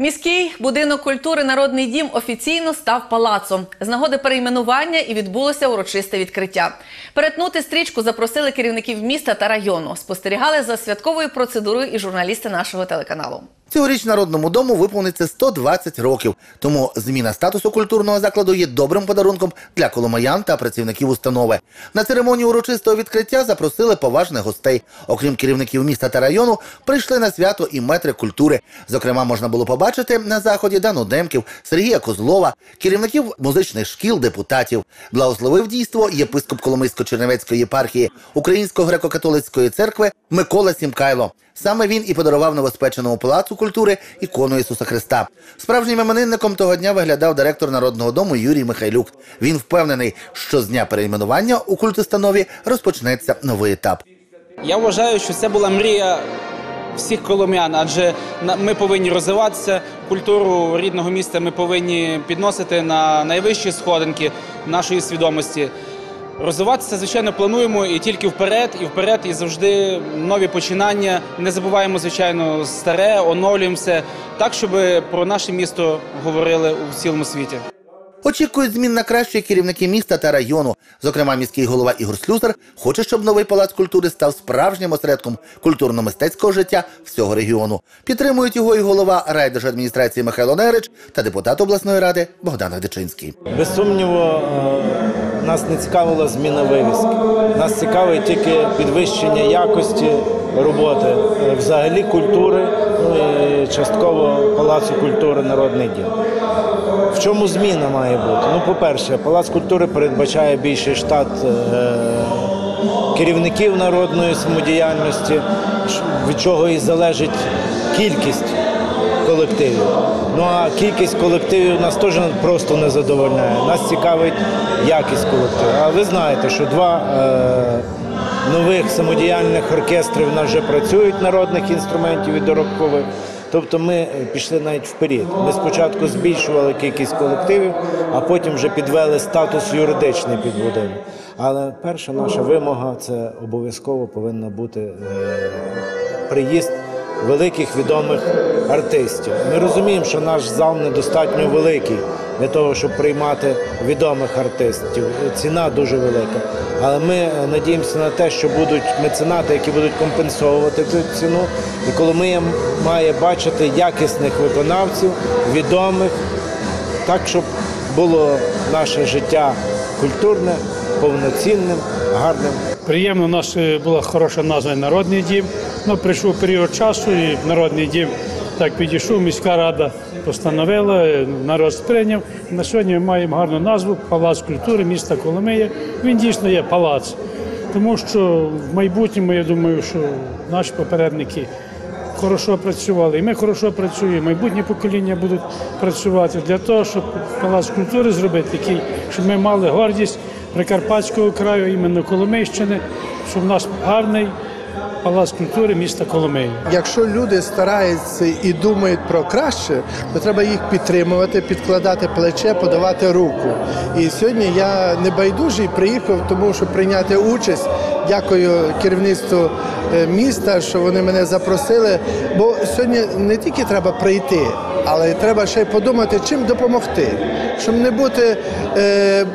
Міський будинок культури Народний дім офіційно став палацом. З нагоди перейменування і відбулося урочисте відкриття. Перетнути стрічку запросили керівників міста та району. Спостерігали за святковою процедурою і журналісти нашого телеканалу. Цьогоріч народному дому виповниться 120 років. Тому зміна статусу культурного закладу є добрим подарунком для коломиян та працівників установи. На церемонію урочистого відкриття запросили поважних гостей. Окрім керівників міста та району, прийшли на свято і метри культури. Зокрема, можна було побачити на заході Дану Демків, Сергія Козлова, керівників музичних шкіл, депутатів. Благословив дійство єпископ Коломийсько-Чернівецької єпархії Української греко-католицької церкви Микола Сімкайло. Саме він і подарував новоспеченому палацу культури ікону Ісуса Христа. Справжнім іменинником того дня виглядав директор народного дому Юрій Михайлюк. Він впевнений, що з дня перейменування у культустанові розпочнеться новий етап. Я вважаю, що це була мрія всіх колом'ян, адже ми повинні розвиватися. Культуру рідного міста ми повинні підносити на найвищі сходинки нашої свідомості. Розвиватися, звичайно, плануємо і тільки вперед, і вперед, і завжди нові починання. Не забуваємо, звичайно, старе, оновлюємося так, щоб про наше місто говорили у цілому світі. Очікують змін на краще керівники міста та району. Зокрема, міський голова Ігор Слюсар хоче, щоб новий палац культури став справжнім осередком культурно-мистецького життя всього регіону. Підтримують його і голова райдержадміністрації Михайло Нерич та депутат обласної ради Богдан Гдичинський. Без сумніву, е, нас не цікавила зміна вивіски. Нас цікавить тільки підвищення якості роботи, е, взагалі культури, ну і частково Палацу культури Народний дім. В чому зміна має бути? Ну, по-перше, Палац культури передбачає більший штат е, керівників народної самодіяльності, від чого і залежить кількість колективів. Ну а кількість колективів нас теж просто не задовольняє. Нас цікавить якість колективу. А ви знаєте, що два е, нових самодіяльних оркестрів в нас вже працюють народних інструментів і доробкових. Тобто ми пішли навіть вперед. Ми спочатку збільшували кількість колективів, а потім вже підвели статус юридичний під будинок. Але перша наша вимога це обов'язково повинна бути е, приїзд великих відомих артистів. Ми розуміємо, що наш зал недостатньо великий для того, щоб приймати відомих артистів. Ціна дуже велика. Але ми надіємося на те, що будуть меценати, які будуть компенсовувати цю ціну. І Коломия має бачити якісних виконавців, відомих, так, щоб було наше життя культурне, повноцінним, гарним. Приємно, у нас е, була хороша назва Народний дім. Ну, прийшов період часу, і Народний дім так підійшов, міська рада постановила, е, народ сприйняв. На сьогодні ми маємо гарну назву Палац культури міста Коломия. Він дійсно є палац. Тому що в майбутньому, я думаю, що наші попередники хорошо працювали, і ми хорошо працюємо, і майбутні покоління будуть працювати для того, щоб палац культури зробити такий, щоб ми мали гордість Прикарпатського краю, іменно Коломийщини, щоб у нас гарний палац культури міста Коломиї. Якщо люди стараються і думають про краще, то треба їх підтримувати, підкладати плече, подавати руку. І сьогодні я не байдужий приїхав, тому щоб прийняти участь. Дякую керівництву е, міста, що вони мене запросили. Бо сьогодні не тільки треба прийти, але треба ще й подумати, чим допомогти, щоб не бути е,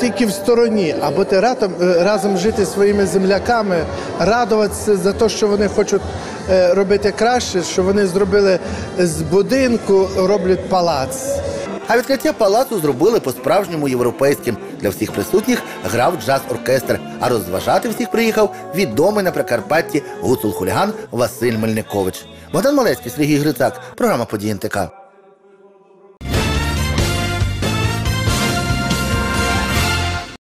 тільки в стороні, а бути разом, е, разом жити своїми земляками, радуватися за те, що вони хочуть е, робити краще, що вони зробили з будинку, роблять палац. А відкриття палацу зробили по-справжньому європейським. Для всіх присутніх грав джаз-оркестр, а розважати всіх приїхав відомий на Прикарпатті гуцул-хуліган Василь Мельникович. Богдан Малецький, Сергій Грицак, програма «Події НТК».